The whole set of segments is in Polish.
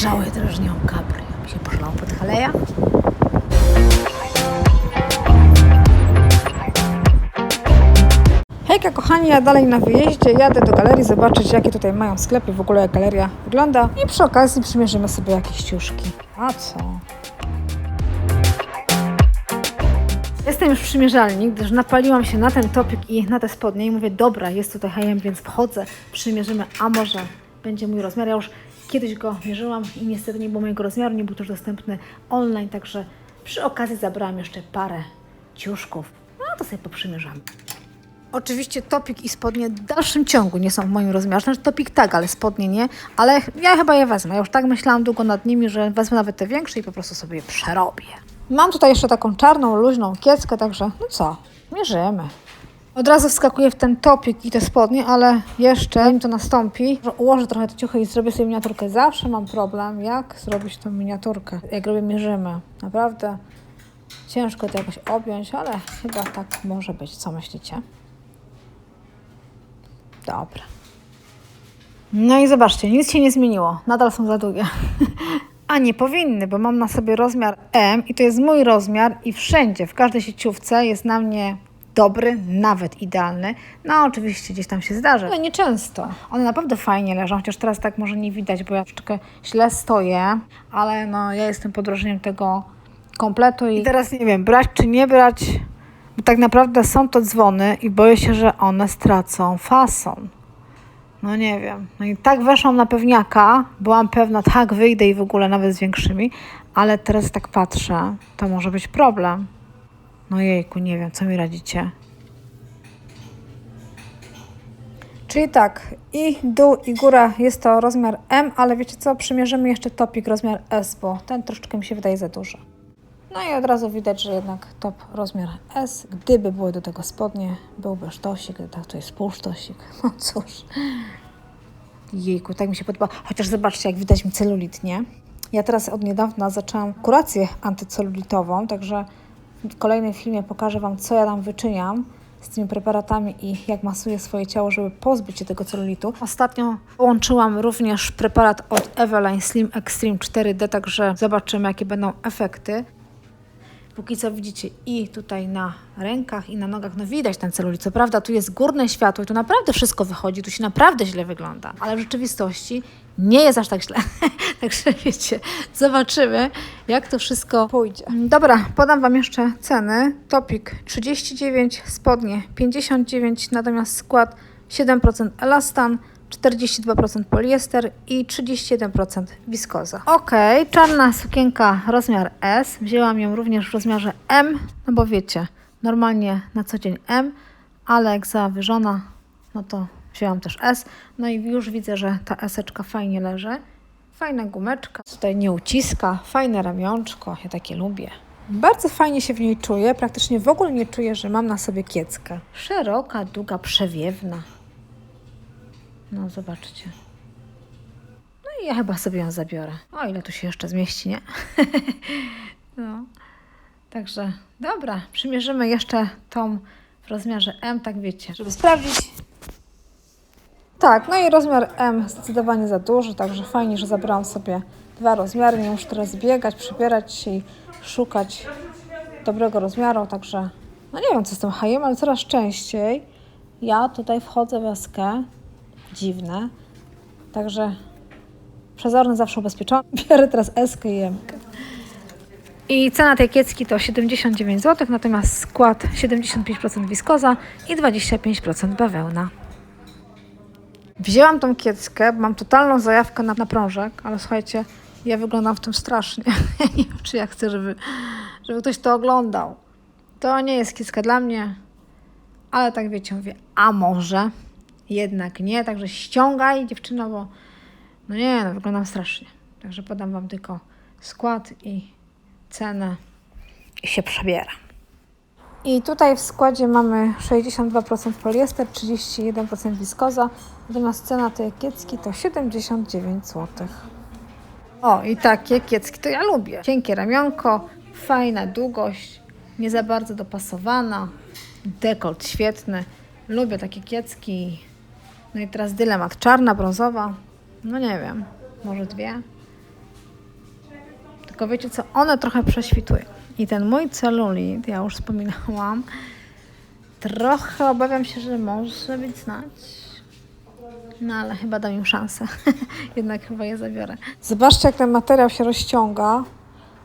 Nie mam kapry. Się poszlało pod Haleja. Hejka kochani, ja dalej na wyjeździe, jadę do galerii zobaczyć jakie tutaj mają sklepy, w ogóle jak galeria wygląda i przy okazji przymierzymy sobie jakieś ciuszki. A co? Jestem już przymierzalni, gdyż napaliłam się na ten topik i na te spodnie i mówię, dobra, jest tutaj H&M, więc wchodzę, przymierzymy, a może będzie mój rozmiar. Ja już kiedyś go mierzyłam i niestety nie było mojego rozmiaru, nie był też dostępny online, także przy okazji zabrałam jeszcze parę ciuszków. No to sobie poprzymierzamy. Oczywiście topik i spodnie w dalszym ciągu nie są w moim rozmiarze. Znaczy topik tak, ale spodnie nie. Ale ja chyba je wezmę. Ja już tak myślałam długo nad nimi, że wezmę nawet te większe i po prostu sobie je przerobię. Mam tutaj jeszcze taką czarną, luźną kieckę, także no co, mierzymy. Od razu wskakuję w ten topik i te spodnie, ale jeszcze zanim to nastąpi, ułożę trochę te ciuchy i zrobię sobie miniaturkę. Zawsze mam problem, jak zrobić tą miniaturkę, jak robię mierzymy. Naprawdę ciężko to jakoś objąć, ale chyba tak może być. Co myślicie? Dobra. No i zobaczcie, nic się nie zmieniło. Nadal są za długie. A nie powinny, bo mam na sobie rozmiar M i to jest mój rozmiar i wszędzie, w każdej sieciówce jest na mnie dobry, nawet idealny. No oczywiście gdzieś tam się zdarzy, ale nieczęsto. One naprawdę fajnie leżą, chociaż teraz tak może nie widać, bo ja troszeczkę źle stoję, ale no ja jestem pod wrażeniem tego kompletu i teraz nie wiem, brać czy nie brać, bo tak naprawdę są to dzwony i boję się, że one stracą fason. No nie wiem. No i tak weszłam na pewniaka, byłam pewna, tak wyjdę i w ogóle nawet z większymi, ale teraz tak patrzę, to może być problem. No jejku, nie wiem, co mi radzicie. Czyli tak, i dół, i góra jest to rozmiar M, ale wiecie co, przymierzymy jeszcze topik rozmiar S, bo ten troszeczkę mi się wydaje za duży. No i od razu widać, że jednak top rozmiar S. Gdyby były do tego spodnie, byłby sztosik, tak to jest pół sztosik. No cóż. Jejku, tak mi się podoba. Chociaż zobaczcie, jak widać mi celulit, nie? Ja teraz od niedawna zaczęłam kurację antycelulitową, także w kolejnym filmie pokażę Wam, co ja tam wyczyniam z tymi preparatami i jak masuję swoje ciało, żeby pozbyć się tego celulitu. Ostatnio połączyłam również preparat od Eveline Slim Extreme 4D, także zobaczymy, jakie będą efekty. Póki co widzicie i tutaj na rękach i na nogach, no widać ten celulit. Co prawda tu jest górne światło i tu naprawdę wszystko wychodzi, tu się naprawdę źle wygląda, ale w rzeczywistości nie jest aż tak źle. Także wiecie, zobaczymy jak to wszystko pójdzie. Dobra, podam Wam jeszcze ceny. Topik 39, spodnie 59, natomiast skład 7% elastan, 42% poliester i 31% wiskoza. Ok, czarna sukienka rozmiar S. Wzięłam ją również w rozmiarze M, no bo wiecie, normalnie na co dzień M, ale jak zawyżona, no to wzięłam też S. No i już widzę, że ta eseczka fajnie leży. Fajna gumeczka, tutaj nie uciska, fajne ramionczko, ja takie lubię. Bardzo fajnie się w niej czuję, praktycznie w ogóle nie czuję, że mam na sobie kieckę. Szeroka, długa, przewiewna. No, zobaczcie. No i ja chyba sobie ją zabiorę. O, ile tu się jeszcze zmieści, nie? no. Także, dobra, przymierzymy jeszcze tą w rozmiarze M, tak wiecie, żeby sprawdzić. Tak, no i rozmiar M zdecydowanie za duży, także fajnie, że zabrałam sobie dwa rozmiary. Nie muszę teraz biegać, przybierać się i szukać dobrego rozmiaru, także no nie wiem, co z tym hajem, ale coraz częściej ja tutaj wchodzę w eskę dziwne. Także przezorny zawsze ubezpieczony. Biorę teraz eskę i jemkę. I cena tej kiecki to 79 zł, natomiast skład 75% wiskoza i 25% bawełna. Wzięłam tą kieckę, mam totalną zajawkę na, na prążek, ale słuchajcie, ja wyglądam w tym strasznie. Nie wiem, czy ja chcę, żeby, żeby ktoś to oglądał. To nie jest kiecka dla mnie, ale tak wiecie, mówię, a może jednak nie, także ściągaj dziewczyno, bo no nie, no wyglądam strasznie. Także podam Wam tylko skład i cenę i się przebieram. I tutaj w składzie mamy 62% poliester, 31% wiskoza, natomiast cena tej kiecki to 79 zł. O, i takie kiecki to ja lubię. Cienkie ramionko, fajna długość, nie za bardzo dopasowana, dekolt świetny. Lubię takie kiecki. No i teraz dylemat. Czarna, brązowa. No nie wiem, może dwie. Tylko wiecie co, one trochę prześwitują. I ten mój celulit, ja już wspominałam, trochę obawiam się, że może być znać. No ale chyba dam im szansę. Jednak chyba je zabiorę. Zobaczcie, jak ten materiał się rozciąga.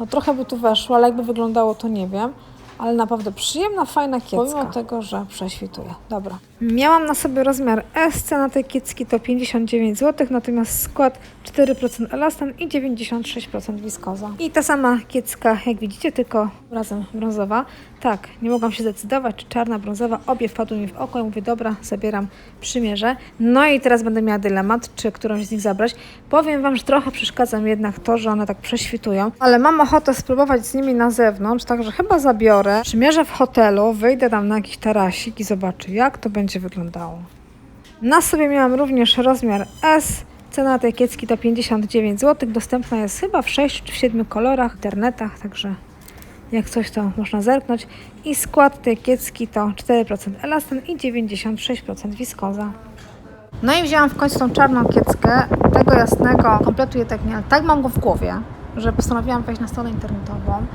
No trochę by tu weszło, ale jakby wyglądało, to nie wiem. Ale naprawdę przyjemna, fajna kiecka. Pomimo tego, że prześwituje. Dobra. Miałam na sobie rozmiar S, cena tej kiecki to 59 zł, natomiast skład 4% elastan i 96% wiskoza. I ta sama kiecka, jak widzicie, tylko razem brązowa. Tak, nie mogłam się zdecydować, czy czarna, brązowa, obie wpadły mi w oko i mówię, dobra, zabieram przymierze. No i teraz będę miała dylemat, czy którąś z nich zabrać. Powiem Wam, że trochę przeszkadza mi jednak to, że one tak prześwitują, ale mam ochotę spróbować z nimi na zewnątrz, także chyba zabiorę. Przymierzę w hotelu, wyjdę tam na jakiś tarasik i zobaczę, jak to będzie wyglądało. Na sobie miałam również rozmiar S. Cena tej kiecki to 59 zł. Dostępna jest chyba w 6 czy w 7 kolorach w internetach, także jak coś to można zerknąć. I skład tej kiecki to 4% elastan i 96% wiskoza. No i wzięłam w końcu tą czarną kieckę. Tego jasnego kompletu jednak nie, ale tak mam go w głowie, że postanowiłam wejść na stronę internetową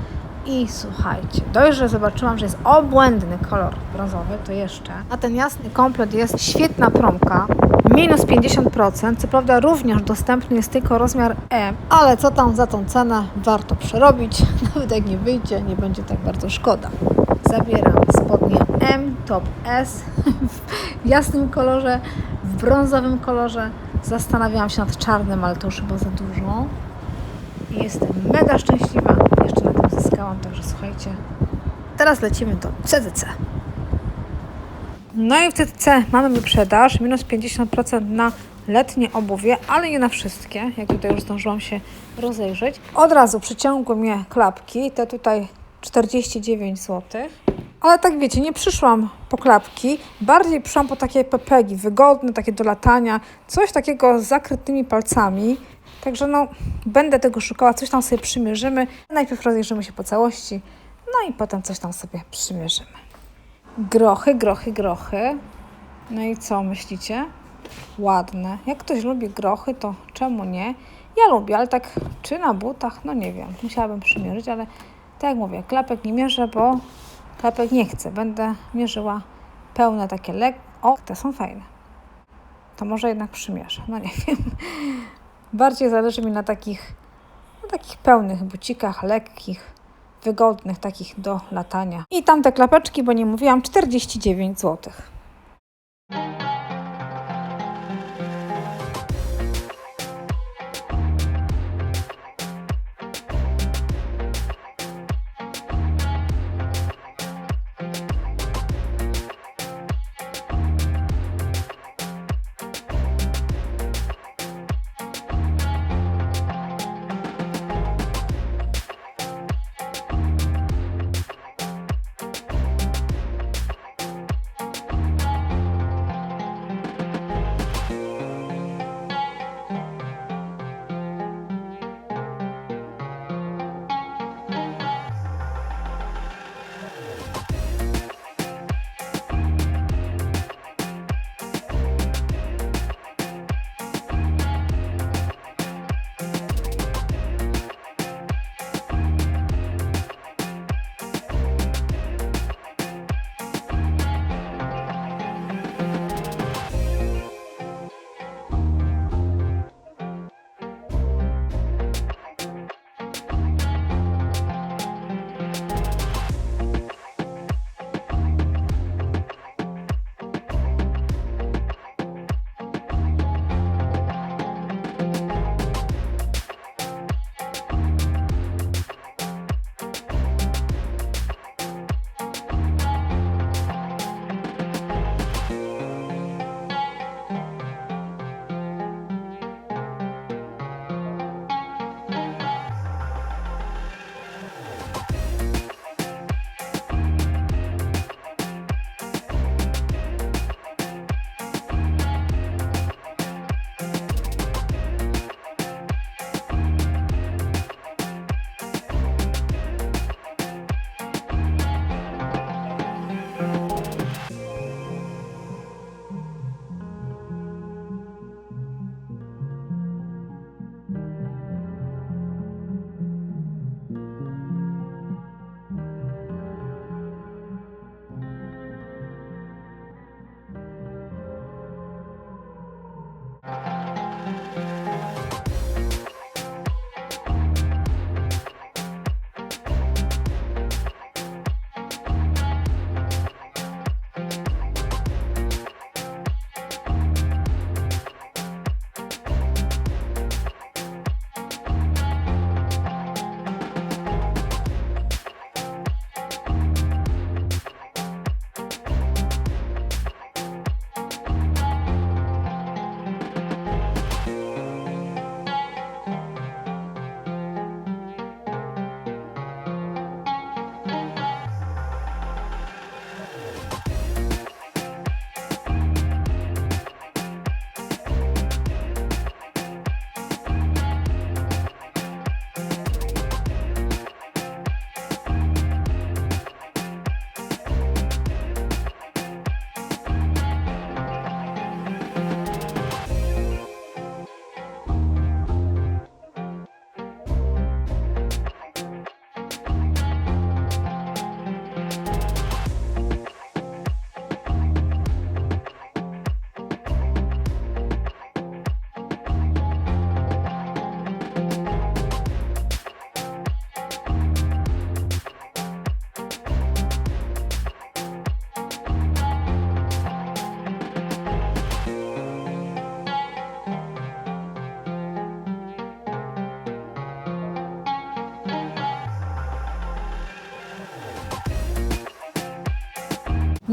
i słuchajcie, dość, że zobaczyłam, że jest obłędny kolor brązowy, to jeszcze. A ten jasny komplet jest świetna promka, minus 50%. Co prawda również dostępny jest tylko rozmiar M, ale co tam za tą cenę warto przerobić. Nawet jak nie wyjdzie, nie będzie tak bardzo szkoda. Zabieram spodnie M, top S w jasnym kolorze, w brązowym kolorze. Zastanawiałam się nad czarnym, ale to już chyba za dużo. I jestem mega szczęśliwa. Jeszcze na tym zyskałam, także słuchajcie. Teraz lecimy do CDC. No i w CDC mamy wyprzedaż, minus 50% na letnie obuwie, ale nie na wszystkie, jak tutaj już zdążyłam się rozejrzeć. Od razu przyciągły mnie klapki, te tutaj 49 zł. Ale tak wiecie, nie przyszłam po klapki, bardziej przyszłam po takie pepegi, wygodne, takie do latania, coś takiego z zakrytymi palcami. Także no, będę tego szukała, coś tam sobie przymierzymy. Najpierw rozejrzymy się po całości, no i potem coś tam sobie przymierzymy. Grochy, grochy, grochy. No i co myślicie? Ładne. Jak ktoś lubi grochy, to czemu nie? Ja lubię, ale tak czy na butach, no nie wiem. Musiałabym przymierzyć, ale tak jak mówię, klapek nie mierzę, bo klapek nie chcę. Będę mierzyła pełne takie lek. O, te są fajne. To może jednak przymierzę. No nie wiem. Bardziej zależy mi na takich, na takich pełnych bucikach, lekkich, wygodnych, takich do latania. I tamte klapeczki, bo nie mówiłam, 49 zł.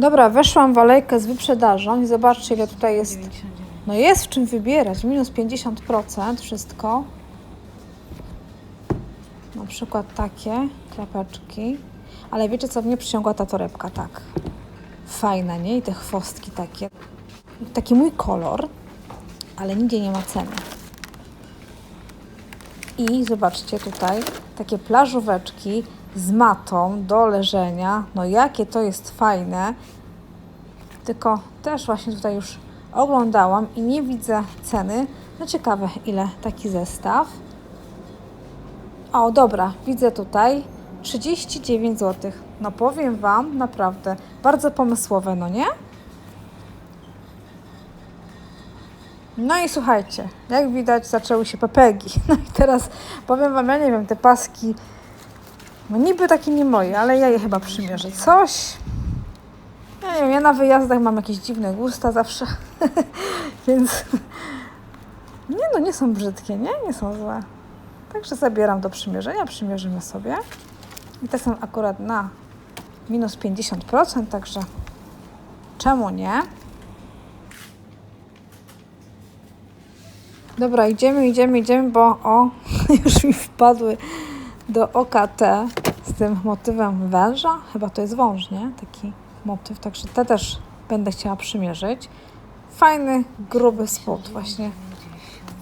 Dobra, weszłam w alejkę z wyprzedażą i zobaczcie ile tutaj jest. No jest w czym wybierać. Minus 50% wszystko. Na przykład takie klapeczki. Ale wiecie co mnie przyciągła ta torebka, tak. Fajna, nie? I te chwostki takie. Taki mój kolor, ale nigdzie nie ma ceny. I zobaczcie tutaj, takie plażóweczki z matą do leżenia. No jakie to jest fajne. Tylko też właśnie tutaj już oglądałam i nie widzę ceny. No ciekawe ile taki zestaw. O, dobra, widzę tutaj 39 zł. No powiem Wam, naprawdę, bardzo pomysłowe, no nie? No i słuchajcie, jak widać zaczęły się pepegi. No i teraz powiem Wam, ja nie wiem, te paski, no niby takie nie moje, ale ja je chyba przymierzę. Coś, ja nie wiem, ja na wyjazdach mam jakieś dziwne gusta zawsze, więc nie no, nie są brzydkie, nie? Nie są złe. Także zabieram do przymierzenia, przymierzymy sobie. I te są akurat na minus 50%, także czemu nie? Dobra, idziemy, idziemy, idziemy, bo o, już mi wpadły do oka te z tym motywem węża. Chyba to jest wąż, nie? Taki motyw, także te też będę chciała przymierzyć. Fajny, gruby spód właśnie.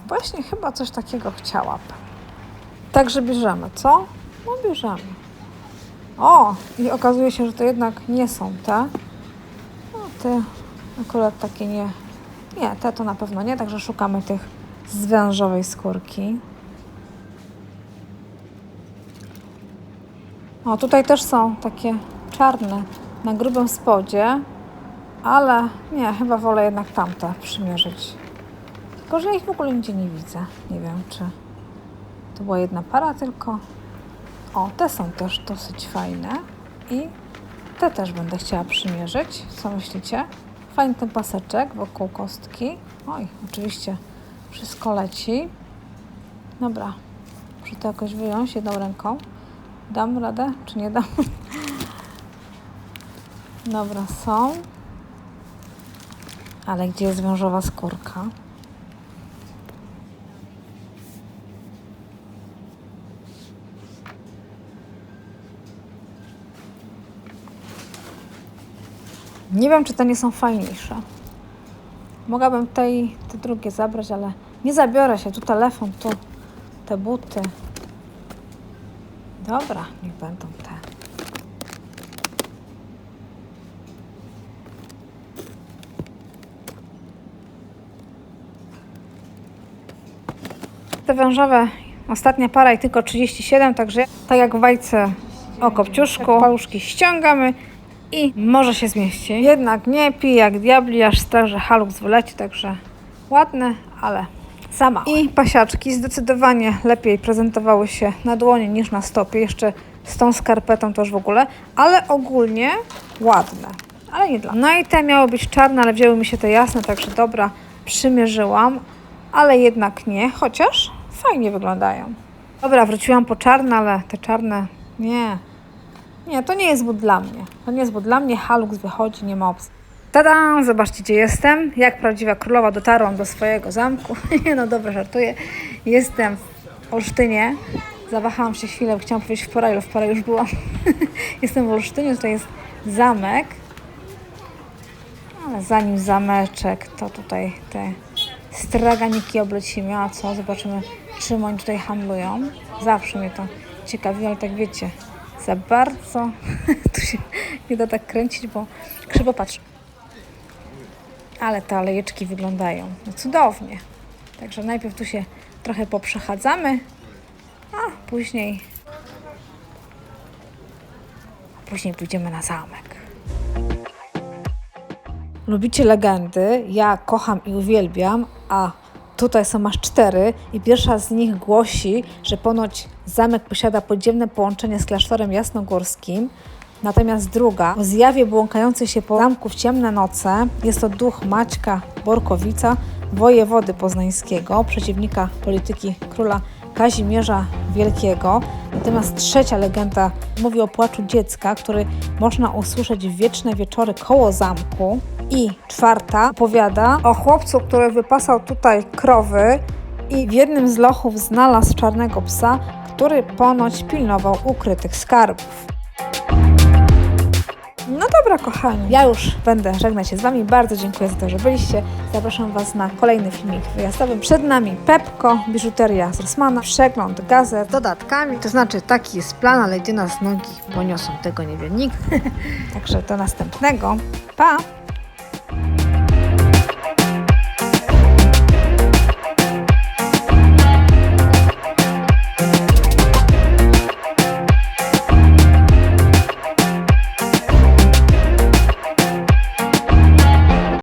Właśnie chyba coś takiego chciałabym. Także bierzemy, co? No bierzemy. O, i okazuje się, że to jednak nie są te. No te akurat takie nie. Nie, te to na pewno nie, także szukamy tych z wężowej skórki. O, tutaj też są takie czarne na grubym spodzie, ale nie, chyba wolę jednak tamte przymierzyć. Tylko, że ich w ogóle nigdzie nie widzę. Nie wiem, czy to była jedna para tylko. O, te są też dosyć fajne i te też będę chciała przymierzyć. Co myślicie? Fajny ten paseczek wokół kostki. Oj, oczywiście wszystko leci. Dobra, muszę to jakoś wyjąć jedną ręką. Dam radę, czy nie dam? Dobra, są. Ale gdzie jest wężowa skórka? Nie wiem, czy te nie są fajniejsze. Mogłabym tej, te drugie zabrać, ale nie zabiorę się. Tu telefon, tu te buty. Dobra, niech będą te. Te wężowe, ostatnia para i tylko 37, także tak jak w bajce o kopciuszku, paluszki ściągamy i może się zmieści. Jednak nie pij jak diabli, aż strach, że halux także ładne, ale za małe. I pasiaczki zdecydowanie lepiej prezentowały się na dłoni niż na stopie, jeszcze z tą skarpetą też w ogóle, ale ogólnie ładne, ale nie dla mnie. No i te miały być czarne, ale wzięły mi się te jasne, także dobra, przymierzyłam, ale jednak nie, chociaż fajnie wyglądają. Dobra, wróciłam po czarne, ale te czarne nie, nie, to nie jest but dla mnie. To nie jest but dla mnie. Halux wychodzi, nie ma opcji. Tada! Zobaczcie, gdzie jestem. Jak prawdziwa królowa dotarłam do swojego zamku. no dobra, żartuję. Jestem w Olsztynie. Zawahałam się chwilę, chciałam powiedzieć w Poraju, w Poraju już byłam. jestem w Olsztynie, tutaj jest zamek. Ale zanim zameczek, to tutaj te straganiki oblecimy. A co? Zobaczymy, czym oni tutaj handlują. Zawsze mnie to ciekawi, ale tak wiecie, za bardzo tu się nie da tak kręcić, bo krzywo patrzę. Ale te alejeczki wyglądają no cudownie. Także najpierw tu się trochę poprzechadzamy, a później a później pójdziemy na zamek. Lubicie legendy? Ja kocham i uwielbiam, a Tutaj są aż cztery i pierwsza z nich głosi, że ponoć zamek posiada podziemne połączenie z klasztorem jasnogórskim. Natomiast druga, o zjawie błąkającej się po zamku w ciemne noce, jest to duch Maćka Borkowica, wojewody poznańskiego, przeciwnika polityki króla Kazimierza Wielkiego. Natomiast trzecia legenda mówi o płaczu dziecka, który można usłyszeć w wieczne wieczory koło zamku. I czwarta opowiada o chłopcu, który wypasał tutaj krowy i w jednym z lochów znalazł czarnego psa, który ponoć pilnował ukrytych skarbów. Dobra, kochani, ja już będę żegnać się z Wami. Bardzo dziękuję za to, że byliście. Zapraszam Was na kolejny filmik wyjazdowy. Przed nami Pepko, biżuteria z Rossmana, przegląd gazet dodatkami. To znaczy, taki jest plan, ale gdzie nas nogi poniosą, tego nie wie nikt. Także do następnego. Pa!